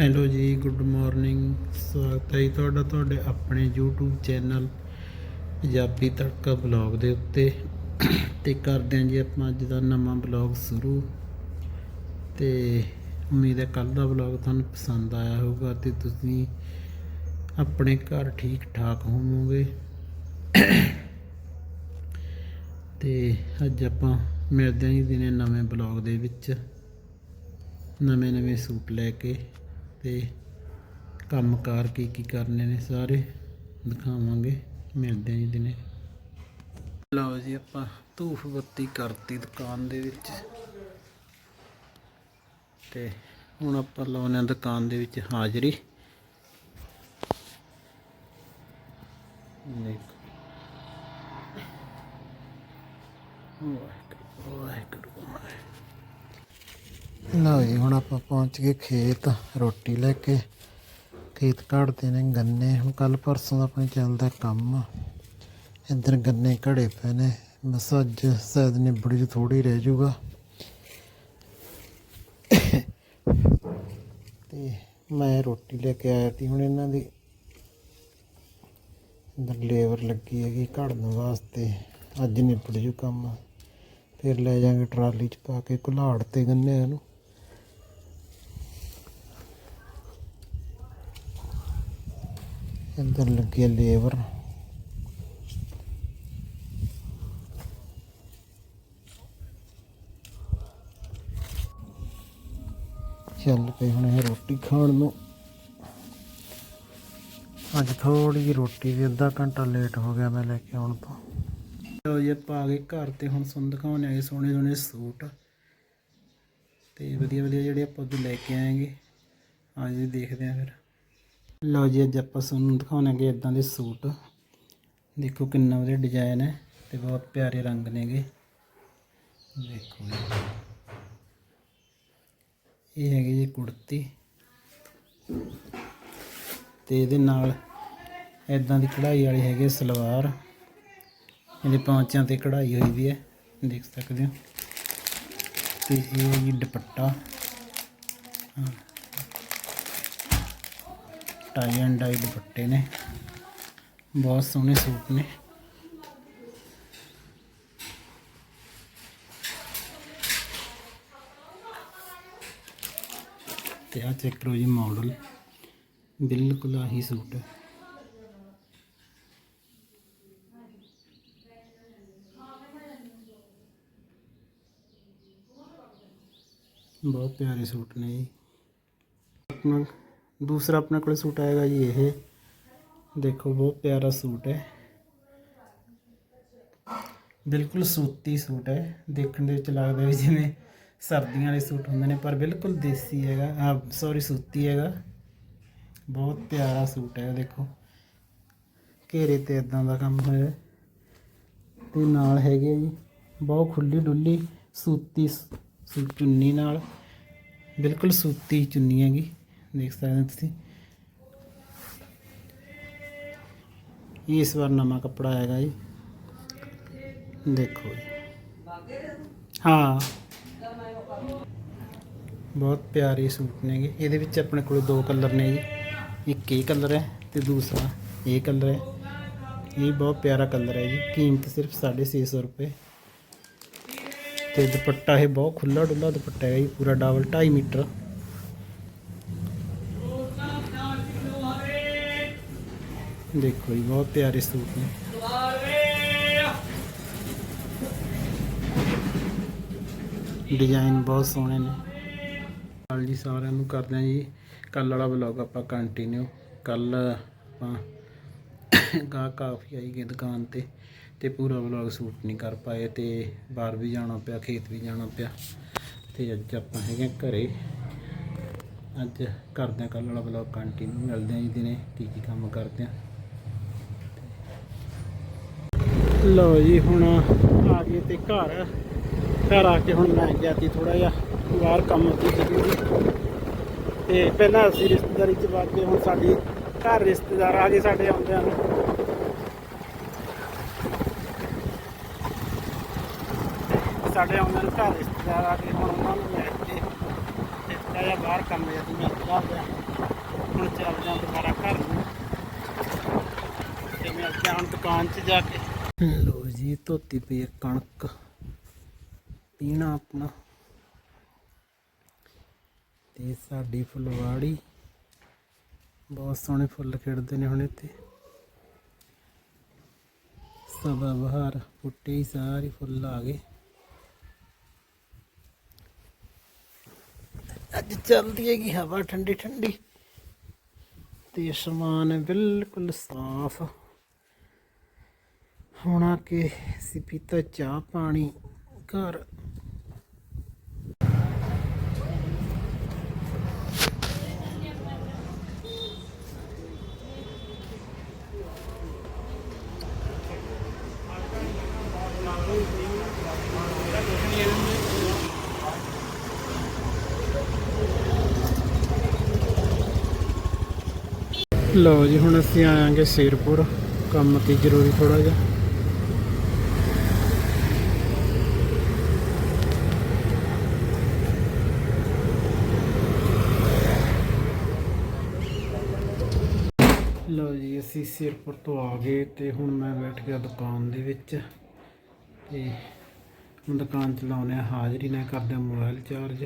Hello ਜੀ, good morning. ਸਵਾਗਤ ਹੈ ਜੀ ਤੁਹਾਡਾ, ਤੁਹਾਡੇ ਆਪਣੇ YouTube ਚੈਨਲ ਪੰਜਾਬੀ ਤੜਕਾ ਬਲੌਗ ਦੇ ਉੱਤੇ। ਤੇ ਕਰਦੇ ਹਾਂ ਜੀ ਆਪਾਂ ਅੱਜ ਦਾ ਨਵਾਂ ਬਲੌਗ ਸ਼ੁਰੂ। ਤੇ ਉਮੀਦ ਹੈ ਕੱਲ ਦਾ ਬਲੌਗ ਤੁਹਾਨੂੰ ਪਸੰਦ ਆਇਆ ਹੋਊਗਾ ਤੇ ਤੁਸੀਂ ਆਪਣੇ ਘਰ ਠੀਕ ਠਾਕ ਹੋਵੋਗੇ। ਤੇ ਅੱਜ ਆਪਾਂ ਮਿਲਦੇ ਹਾਂ ਜੀ ਦਿਨੇ ਨਵੇਂ ਬਲੌਗ ਦੇ ਵਿੱਚ। ਨਵੇਂ ਨਵੇਂ ਸੂਟ ਲੈ ਕੇ। ਤੇ ਕੰਮਕਾਰ ਕੀ ਕੀ ਕਰਨੇ ਨੇ ਸਾਰੇ ਦਿਖਾਵਾਂਗੇ। ਮਿਲਦੇ ਹਾਂ ਜੀ ਦਿਨੇ। ਲਓ ਜੀ ਆਪਾਂ ਧੂਫ ਬੱਤੀ ਕਰਤੀ ਦੁਕਾਨ ਦੇ ਵਿੱਚ। ਤੇ ਹੁਣ ਆਪਾਂ ਲਾਉਣੇ ਆ ਦੁਕਾਨ ਦੇ ਵਿੱਚ ਹਾਜ਼ਰੀ। ਦੇਖੋ। ਵਾਹਿਗੁਰੂ ਵਾਹਿਗੁਰੂ ਵਾਹਿਗੁਰੂ। ਲਓ ਜੀ, ਹੁਣ ਆਪਾਂ ਪਹੁੰਚ ਗਏ ਖੇਤ, ਰੋਟੀ ਲੈ ਕੇ। ਖੇਤ ਘੜਦੇ ਨੇ ਗੰਨੇ। ਹੁਣ ਕੱਲ ਪਰਸੋਂ ਦਾ ਆਪਣੇ ਚੱਲਦਾ ਕੰਮ। ਇੱਧਰ ਗੰਨੇ ਘੜੇ ਪਏ ਨੇ। ਬਸ ਅੱਜ ਸ਼ਾਇਦ ਨਿਬੜ ਜੂ ਥੋੜੀ ਰਹਿ ਜੂਗਾ। ਤੇ ਮੈਂ ਰੋਟੀ ਲੈ ਕੇ ਆਇਆ ਤੀ ਹੁਣ ਇਹਨਾਂ ਦੀ ਅੰਦਰ ਲੇਬਰ ਲੱਗੀ ਹੈਗੀ ਘੜਨ ਵਾਸਤੇ। ਅੱਜ ਨਿਬੜ ਜੂ ਕੰਮ। ਫਿਰ ਲੈ ਜਾਾਂਗੇ ਟਰਾਲੀ 'ਚ ਪਾ ਕੇ, ਕੁਲਾੜ ਤੇ ਗੰਨੇ ਨੂੰ। ਅੰਦਰ ਲੱਗੀ ਹੈ ਲੇਬਰ। ਚੱਲ ਪਏ ਹੁਣ ਇਹ ਰੋਟੀ ਖਾਣ ਨੂੰ। ਅੱਜ ਥੋੜੀ ਜਿਹੀ ਰੋਟੀ ਵੀ ਅੱਧਾ ਘੰਟਾ ਲੇਟ ਹੋ ਗਿਆ ਮੈਂ ਲੈ ਕੇ ਆਉਣ ਤੋਂ। ਲੋ ਜੀ, ਆਪਾਂ ਆ ਗਏ ਘਰ ਤੇ ਹੁਣ ਤੁਹਾਨੂੰ ਦਿਖਾਉਣੇ ਆਏ ਸੋਹਣੇ ਸੋਹਣੇ ਸੂਟ। ਤੇ ਵਧੀਆ ਵਧੀਆ ਜਿਹੜੇ ਆਪਾਂ ਉਦੋਂ ਲੈ ਕੇ ਆਏਗੇ। ਆ ਜੀ, ਦੇਖਦੇ ਆ ਫਿਰ। ਲਓ ਜੀ, ਅੱਜ ਆਪਾਂ ਤੁਹਾਨੂੰ ਦਿਖਾਉਣਾਂਗੇ ਇਦਾਂ ਦੇ ਸੂਟ। ਦੇਖੋ ਕਿੰਨਾ ਵਧੀਆ ਡਿਜ਼ਾਈਨ ਹੈ ਤੇ ਬਹੁਤ ਪਿਆਰੇ ਰੰਗ ਨੇਗੇ। ਦੇਖੋ ਜੀ। ਇਹ ਹੈਗੀ ਜੀ ਕੁੜਤੀ। ਤੇ ਇਹਦੇ ਨਾਲ ਇਦਾਂ ਦੀ ਕਢਾਈ ਵਾਲੀ ਹੈਗੀ ਸਲਵਾਰ। ਇਹਦੇ ਪੌਂਚਾਂ ਤੇ ਕਢਾਈ ਹੋਈ ਵੀ ਹੈ, ਦੇਖ ਸਕਦੇ ਹੋ। ਤੇ ਇਹ ਹੈ ਜੀ ਦੁਪੱਟਾ। ਹਾਂ। ਟਾਈ ਐਂਡ ਡਾਈ ਦੁਪੱਟੇ ਨੇ। ਬਹੁਤ ਸੋਹਣੇ ਸੂਟ ਨੇ। ਤੇ ਆ ਚੈੱਕ ਕਰੋ ਜੀ ਮਾਡਲ ਬਿਲਕੁਲ ਆਹੀ ਸੂਟ ਹੈ। ਬਹੁਤ ਪਿਆਰੇ ਸੂਟ ਨੇ ਜੀ। ਦੂਸਰਾ ਆਪਣੇ ਕੋਲ ਸੂਟ ਆਏਗਾ ਜੀ ਇਹ। ਦੇਖੋ, ਬਹੁਤ ਪਿਆਰਾ ਸੂਟ ਹੈ। ਬਿਲਕੁਲ ਸੂਤੀ ਸੂਟ ਹੈ। ਦੇਖਣ ਦੇ ਵਿੱਚ ਲੱਗਦਾ ਵੀ ਜਿਵੇਂ ਸਰਦੀਆਂ ਵਾਲੇ ਸੂਟ ਹੁੰਦੇ ਨੇ, ਪਰ ਬਿਲਕੁਲ ਦੇਸੀ ਹੈਗਾ। ਆ ਸੌਰੀ ਸੂਤੀ ਹੈਗਾ। ਬਹੁਤ ਪਿਆਰਾ ਸੂਟ ਹੈ, ਦੇਖੋ। ਘੇਰੇ ਤੇ ਇਦਾਂ ਦਾ ਕੰਮ ਹੋਇਆ ਹੈ। ਤੇ ਨਾਲ ਹੈਗੇ ਜੀ, ਬਹੁਤ ਖੁੱਲੀ ਡੁੱਲੀ, ਸੂਤੀ ਸੂ ਚੁੰਨੀ ਨਾਲ। ਬਿਲਕੁਲ ਸੂਤੀ ਚੁੰਨੀ ਹੈਗੀ। ਦੇਖ ਸਕਦੇ ਹੋ ਤੁਸੀਂ। ਇਹ ਇਸ ਵਾਰ ਨਵਾਂ ਕੱਪੜਾ ਆਏਗਾ ਜੀ। ਦੇਖੋ ਜੀ। ਹਾਂ। ਬਹੁਤ ਪਿਆਰੇ ਸੂਟ ਨੇਗੇ ਇਹਦੇ ਵਿੱਚ ਆਪਣੇ ਕੋਲ ਦੋ ਕਲਰ ਨੇ ਜੀ। ਇੱਕ ਇਹ ਕਲਰ ਹੈ ਤੇ ਦੂਸਰਾ ਇਹ ਕਲਰ ਹੈ। ਇਹ ਬਹੁਤ ਪਿਆਰਾ ਕਲਰ ਹੈ ਜੀ। ਕੀਮਤ ਸਿਰਫ 650 ਰੁਪਏ। ਤੇ ਦੁਪੱਟਾ ਇਹ ਬਹੁਤ ਖੁੱਲਾ ਡੁੱਲਾ ਦੁਪੱਟਾ ਹੈ ਜੀ। ਪੂਰਾ ਡਬਲ 2.5 ਮੀਟਰ। ਦੇਖੋ ਜੀ, ਬਹੁਤ ਪਿਆਰੇ ਸੂਟ ਨੇ। ਡਿਜ਼ਾਈਨ ਬਹੁਤ ਸੋਹਣੇ ਨੇ। ਹਾਲ ਜੀ ਸਾਰਿਆਂ ਨੂੰ ਕਰਦੇ ਹਾਂ ਜੀ ਕੱਲ ਵਾਲਾ ਵਲੌਗ ਆਪਾਂ ਕੰਟੀਨਿਊ ਕੱਲ ਆਪਾਂ ਗਾ ਕਾਫੀ ਆਈ ਗਈ ਦੁਕਾਨ ਤੇ ਤੇ ਪੂਰਾ ਵਲੌਗ ਸ਼ੂਟ ਨਹੀਂ ਕਰ ਪਾਏ ਤੇ ਬਾਹਰ ਵੀ ਜਾਣਾ ਪਿਆ, ਖੇਤ ਵੀ ਜਾਣਾ ਪਿਆ। ਤੇ ਅੱਜ ਆਪਾਂ ਹੈਗੇ ਹਾਂ ਘਰੇ। ਅੱਜ ਕਰਦੇ ਹਾਂ ਕੱਲ ਵਾਲਾ ਵਲੌਗ ਕੰਟੀਨਿਊ ਮਿਲਦੇ ਹਾਂ ਜੀ ਦਿਨੇ, ਕੀ ਕੀ ਕੰਮ ਕਰਦੇ ਹਾਂ। ਲਓ ਜੀ, ਹੁਣ ਆ ਗਏ ਤੇ ਘਰ। ਘਰ ਆ ਕੇ ਹੁਣ ਮੈਂ ਗਿਆ ਸੀ ਥੋੜਾ ਜਿਹਾ, ਬਾਹਰ ਕੰਮ ਸੀ ਜ਼ਰੂਰੀ ਤੇ ਪਹਿਲਾਂ ਅਸੀਂ ਰਿਸ਼ਤੇਦਾਰੀ ਚ ਵਗ ਗਏ, ਹੁਣ ਸਾਡੀ ਘਰ ਰਿਸ਼ਤੇਦਾਰ ਆ ਗਏ ਸਾਡੇ ਆਉਂਦਿਆਂ ਨੂੰ। ਸਾਡੇ ਆਉਂਦਿਆਂ ਨੂੰ ਘਰ ਰਿਸ਼ਤੇਦਾਰ ਆ ਗਏ, ਹੁਣ ਉਹਨਾਂ ਨੂੰ ਮਿਲ ਕੇ ਤੇ ਥੋੜਾ ਜਿਹਾ ਬਾਹਰ ਕੰਮ ਜਿਹਾ ਸੀ ਮੈਂ ਕਿਹਾ ਹੁਣ ਚੱਲ ਹਾਂ ਦੁਬਾਰਾ ਘਰ ਨੂੰ। ਤੇ ਮਿਲਦੇ ਹਾਂ ਹੁਣ ਦੁਕਾਨ 'ਚ ਜਾ ਕੇ ਲੋ ਜੀ, ਧੋਤੀ ਪਈ ਕਣਕ। ਪੀਣਾ ਆਪਣਾ। ਤੇ ਸਾਡੀ ਫੁਲਵਾੜੀ। ਬਹੁਤ ਸੋਹਣੇ ਫੁੱਲ ਖਿੜਦੇ ਨੇ ਹੁਣ ਇੱਥੇ। ਸਦਾ ਬਹਾਰ ਫੁੱਟੇ ਹੀ ਸਾਰੇ ਫੁੱਲ ਆ ਗਏ। ਅੱਜ ਚੱਲਦੀ ਹੈਗੀ ਹਵਾ ਠੰਡੀ ਠੰਡੀ ਤੇ ਅਸਮਾਨ ਬਿਲਕੁਲ ਸਾਫ਼। ਹੁਣ ਆ ਕੇ ਅਸੀਂ ਪੀਤਾ ਚਾਹ ਪਾਣੀ, ਘਰ। ਲਓ ਜੀ, ਹੁਣ ਅਸੀਂ ਆਵਾਂਗੇ ਸ਼ੇਰਪੁਰ। ਕੰਮ ਤੇ ਜ਼ਰੂਰੀ ਥੋੜਾ ਜਿਹਾ। ਲਓ ਜੀ, ਅਸੀਂ ਸਿਰਪੁਰ ਤੋਂ ਆ ਗਏ ਤੇ ਹੁਣ ਮੈਂ ਬੈਠ ਗਿਆ ਦੁਕਾਨ ਦੇ ਵਿੱਚ ਤੇ ਹੁਣ ਦੁਕਾਨ ਚਲਾਉਣੇ ਆ ਹਾਜ਼ਰੀ ਨਾਲ ਕਰਦੇ ਆ ਮੋਬਾਈਲ ਚਾਰਜ।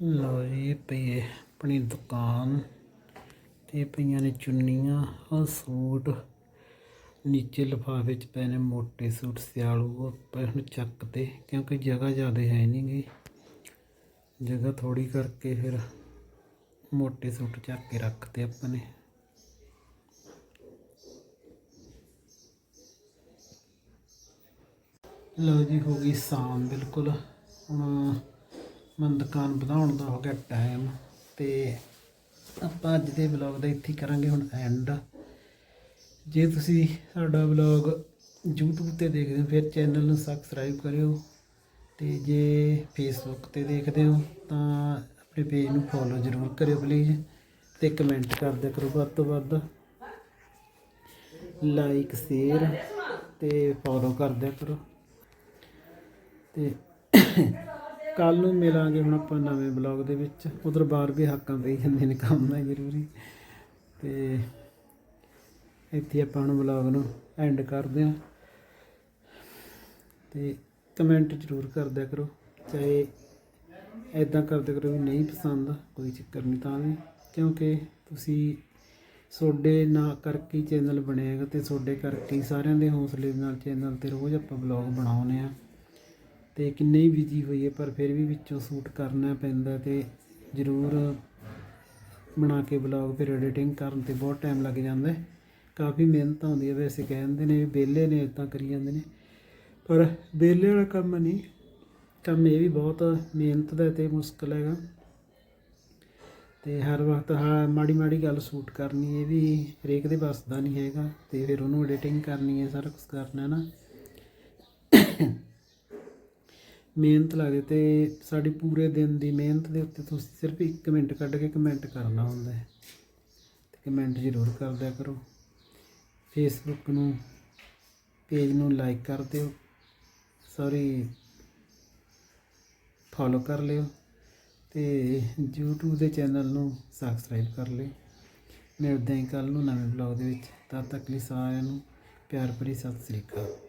ਲਓ ਜੀ, ਇਹ ਪਈ ਆਪਣੀ ਦੁਕਾਨ ਤੇ ਪਈਆਂ ਨੇ ਚੁੰਨੀਆਂ ਆ ਸੂਟ ਨੀਚੇ ਲਿਫਾਫੇ 'ਚ ਪਏ ਨੇ, ਮੋਟੇ ਸੂਟ, ਸਿਆਲੂ ਪਏ ਹੁਣ ਚੱਕ ਤੇ, ਕਿਉਂਕਿ ਜਗ੍ਹਾ ਜ਼ਿਆਦਾ ਹੈ ਨਹੀਂ ਗੀ। ਜਗ੍ਹਾ ਥੋੜੀ ਕਰਕੇ ਫਿਰ ਮੋਟੇ ਸੂਟ ਚੱਕ ਕੇ ਰੱਖਤੇ ਆਪਾਂ ਨੇ। ਲਓ ਜੀ, ਹੋ ਗਈ ਸ਼ਾਮ ਬਿਲਕੁਲ। ਹੁਣ ਮੈਂ ਦੁਕਾਨ ਵਧਾਉਣ ਦਾ ਹੋ ਗਿਆ ਟਾਈਮ ਤੇ ਆਪਾਂ ਅੱਜ ਦੇ ਵਲੌਗ ਦਾ ਇੱਥੇ ਕਰਾਂਗੇ ਹੁਣ ਐਂਡ ਜੇ ਤੁਸੀਂ ਸਾਡਾ ਵਲੌਗ YouTube ਤੇ ਦੇਖਦੇ ਹੋ, ਫਿਰ ਚੈਨਲ ਨੂੰ ਸਬਸਕ੍ਰਾਈਬ ਕਰਿਓ ਤੇ ਜੇ ਫੇਸਬੁੱਕ ਤੇ ਦੇਖਦੇ ਹੋ ਤਾਂ ਆਪਣੇ ਪੇਜ ਨੂੰ ਫੋਲੋ ਜ਼ਰੂਰ ਕਰਿਓ ਪਲੀਜ਼ ਤੇ ਕਮੈਂਟ ਕਰਦੇ ਕਰੋ ਵੱਧ ਤੋਂ ਵੱਧ। ਲਾਈਕ ਸ਼ੇਅਰ ਤੇ ਫੋਲੋ ਕਰਦਿਆ ਕਰੋ। ਤੇ ਕੱਲ ਨੂੰ ਮਿਲਾਂਗੇ ਹੁਣ ਆਪਾਂ ਨਵੇਂ ਬਲੌਗ ਦੇ ਵਿੱਚ। ਉਧਰ ਬਾਹਰ ਵੀ ਹੱਕਾਂ ਪਈ ਜਾਂਦੇ ਨੇ ਕੰਮ ਨਾ ਜ਼ਰੂਰੀ। ਤੇ ਇੱਥੇ ਆਪਾਂ ਹੁਣ ਬਲੌਗ ਨੂੰ ਐਂਡ ਕਰਦੇ ਹਾਂ। ਤੇ ਕਮੈਂਟ ਜ਼ਰੂਰ ਕਰਦਿਆ ਕਰੋ। ਚਾਹੇ ਐਦਾਂ ਕਰਦੇ ਕਰੋ ਵੀ ਨਹੀਂ ਪਸੰਦ, ਕੋਈ ਚੱਕਰ ਨਹੀਂ, ਤਾਂ ਵੀ। ਕਿਉਂਕਿ ਤੁਸੀਂ ਤੁਹਾਡੇ ਨਾ ਕਰਕੇ ਚੈਨਲ ਬਣਿਆਗਾ ਤੇ ਤੁਹਾਡੇ ਕਰਕੇ ਸਾਰਿਆਂ ਦੇ ਹੌਸਲੇ ਨਾਲ ਚੈਨਲ ਤੇ ਰੋਜ਼ ਆਪਾਂ ਬਲੌਗ ਬਣਾਉਨੇ ਆ ਤੇ ਕਿੰਨੇ ਹੀ ਬਿਜ਼ੀ ਹੋਈਏ, ਪਰ ਫਿਰ ਵੀ ਵਿੱਚੋਂ ਸ਼ੂਟ ਕਰਨਾ ਪੈਂਦਾ ਤੇ ਜ਼ਰੂਰ ਬਣਾ ਕੇ ਬਲੌਗ ਫਿਰ ਐਡੀਟਿੰਗ ਕਰਨ ਤੇ ਬਹੁਤ ਟਾਈਮ ਲੱਗ ਜਾਂਦਾ ਹੈ। ਕਾਫੀ ਮਿਹਨਤ ਆਉਂਦੀ ਹੈ ਵੈਸੇ, ਕਹਿੰਦੇ ਨੇ ਵੀ ਵਿਹਲੇ ਨੇ ਇਦਾਂ ਕਰੀ ਜਾਂਦੇ ਨੇ। ਪਰ ਵਿਹਲੇ ਵਾਲਾ ਕੰਮ ਨਹੀਂ ਕੰਮ ਇਹ ਵੀ ਬਹੁਤ ਮਿਹਨਤ ਦਾ ਤੇ ਮੁਸ਼ਕਲ ਹੈਗਾ। ਤੇ ਹਰ ਵਕਤ ਹਾਂ, ਮਾੜੀ ਮਾੜੀ ਗੱਲ ਸ਼ੂਟ ਕਰਨੀ, ਇਹ ਵੀ ਹਰੇਕ ਦੇ ਵੱਸ ਦਾ ਨਹੀਂ ਹੈਗਾ ਤੇ ਫਿਰ ਉਹਨੂੰ ਐਡੀਟਿੰਗ ਕਰਨੀ ਹੈ, ਸਾਰਾ ਕੁਝ ਕਰਨਾ ਹੈ ਨਾ। ਮਿਹਨਤ ਲੱਗਦੀ ਤੇ ਸਾਡੀ ਪੂਰੇ ਦਿਨ ਦੀ ਮਿਹਨਤ ਦੇ ਉੱਤੇ ਤੁਸੀਂ ਸਿਰਫ 1 ਮਿੰਟ ਕੱਢ ਕੇ ਕਮੈਂਟ ਕਰਨਾ ਹੁੰਦਾ ਹੈ। ਤੇ ਕਮੈਂਟ ਜ਼ਰੂਰ ਕਰਦਿਆ ਕਰੋ। ਫੇਸਬੁੱਕ ਨੂੰ ਪੇਜ ਨੂੰ ਲਾਈਕ ਕਰ ਦਿਓ। ਸੌਰੀ ਫੋਲੋ ਕਰ ਲਿਓ ਤੇ YouTube ਦੇ ਚੈਨਲ ਨੂੰ ਸਬਸਕ੍ਰਾਈਬ ਕਰ ਲਿਓ। ਮੈਂ ਮਿਲਦੇ ਹੀ ਕੱਲ ਨੂੰ ਨਵੇਂ ਬਲੌਗ ਦੇ ਵਿੱਚ। ਤਦ ਤੱਕ ਲਈ ਸਾਰਿਆਂ ਨੂੰ ਪਿਆਰ ਭਰੀ ਸਤਿ ਸ੍ਰੀ ਅਕਾਲ।